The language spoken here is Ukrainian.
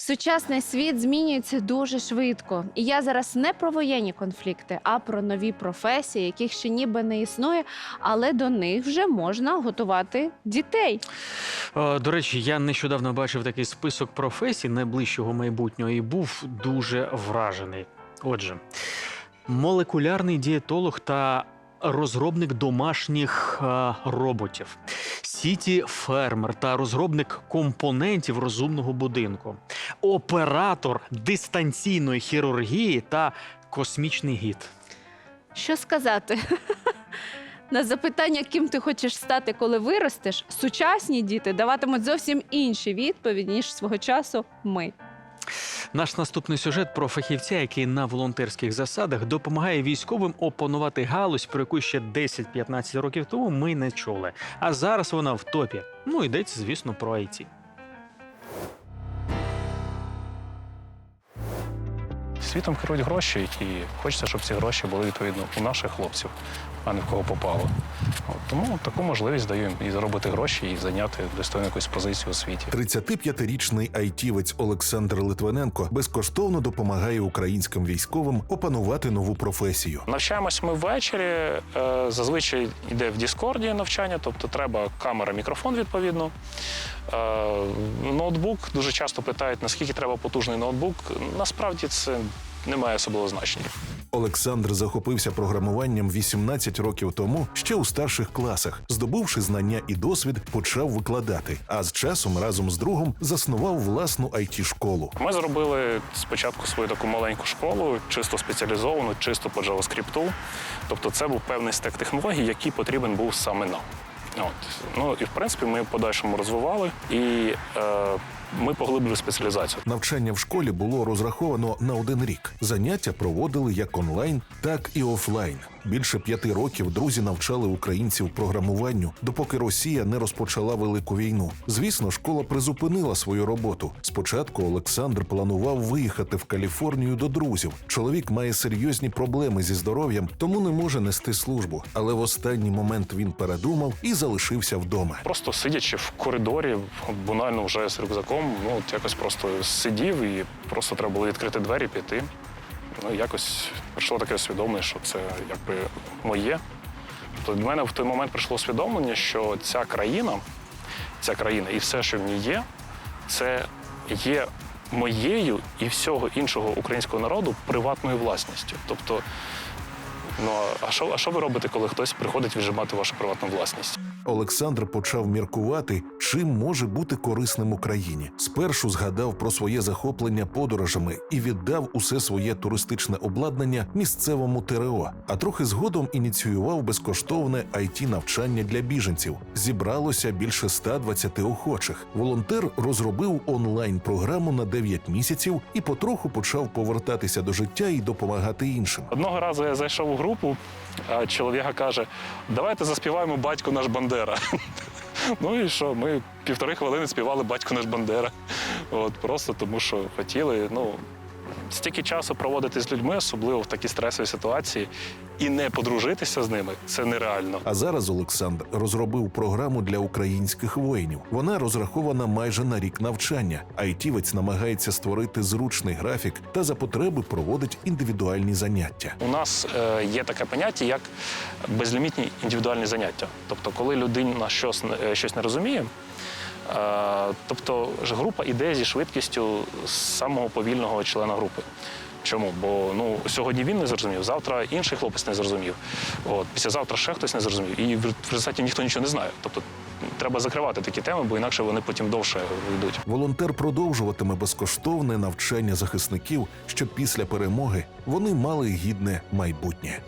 Сучасний світ змінюється дуже швидко, і я зараз не про воєнні конфлікти, а про нові професії, яких ще ніби не існує, але до них вже можна готувати дітей. Е, До речі, я нещодавно бачив такий список професій найближчого майбутнього і був дуже вражений. Отже, молекулярний дієтолог та розробник домашніх е, роботів, сіті фермер та розробник компонентів розумного будинку, оператор дистанційної хірургії та космічний гід. Що сказати? На запитання, ким ти хочеш стати, коли виростеш, сучасні діти даватимуть зовсім інші відповіді, ніж свого часу ми. Наш наступний сюжет про фахівця, який на волонтерських засадах допомагає військовим опанувати галузь, про яку ще 10-15 років тому ми не чули. А зараз вона в топі. Ну йдеться, звісно, про IT. Світом керують гроші, і хочеться, щоб ці гроші були відповідно у наших хлопців, а не в кого попало. От, тому таку можливість даю їм і заробити гроші, і зайняти достойну якусь позицію у світі. 35-річний айтівець Олександр Литвиненко безкоштовно допомагає українським військовим опанувати нову професію. Навчаємось ми ввечері. е, Зазвичай йде в Діскорді навчання, тобто треба камера, мікрофон відповідно. Е, Ноутбук дуже часто питають, наскільки треба потужний ноутбук. Насправді це не має особливого значення. Олександр захопився програмуванням 18 років тому, ще у старших класах. Здобувши знання і досвід, почав викладати. А з часом разом з другом заснував власну it школу Ми зробили спочатку свою таку маленьку школу, чисто спеціалізовану, чисто по JavaScript. Тобто це був певний стек технологій, який потрібен був саме нам. От. Ну і в принципі ми в подальшому розвивали і е, ми поглибили спеціалізацію. Навчання в школі було розраховано на один рік. Заняття проводили як онлайн, так і офлайн. Більше п'яти років друзі навчали українців програмуванню, допоки Росія не розпочала велику війну. Звісно, школа призупинила свою роботу. Спочатку Олександр планував виїхати в Каліфорнію до друзів. Чоловік має серйозні проблеми зі здоров'ям, тому не може нести службу. Але в останній момент він передумав і залишився вдома. Просто сидячи в коридорі, банально вже з рюкзаком, ну от якось просто сидів і просто треба було відкрити двері, піти. Ну, якось прийшло таке усвідомлення, що це якби моє. Тобто до мене в той момент прийшло усвідомлення, що ця країна, ця країна і все, що в ній є, це є моєю і всього іншого українського народу приватною власністю. Тобто, ну а що, а що ви робите, коли хтось приходить віджимати вашу приватну власність? Олександр почав міркувати, чим може бути корисним Україні. Спершу згадав про своє захоплення подорожами і віддав усе своє туристичне обладнання місцевому ТРО. А трохи згодом ініціював безкоштовне it навчання для біженців. Зібралося більше 120 охочих. Волонтер розробив онлайн програму на 9 місяців і потроху почав повертатися до життя і допомагати іншим. Одного разу я зайшов у групу, чоловіка каже: давайте заспіваємо батько наш Бандера. Ну і що? Ми півтори хвилини співали батько наш Бандера. От просто тому, що хотіли. Ну стільки часу проводити з людьми, особливо в такій стресовій ситуації, і не подружитися з ними це нереально. А зараз Олександр розробив програму для українських воїнів. Вона розрахована майже на рік навчання. Айтівець намагається створити зручний графік та за потреби проводить індивідуальні заняття. У нас е, є таке поняття, як безлімітні індивідуальні заняття. Тобто, коли людина щось, не- е, щось не розуміє, тобто ж група іде зі швидкістю самого повільного члена групи. Чому? Бо ну сьогодні він не зрозумів, завтра інший хлопець не зрозумів. От післязавтра ще хтось не зрозумів. І в результаті ніхто нічого не знає. Тобто треба закривати такі теми, бо інакше вони потім довше йдуть. Волонтер продовжуватиме безкоштовне навчання захисників, щоб після перемоги вони мали гідне майбутнє.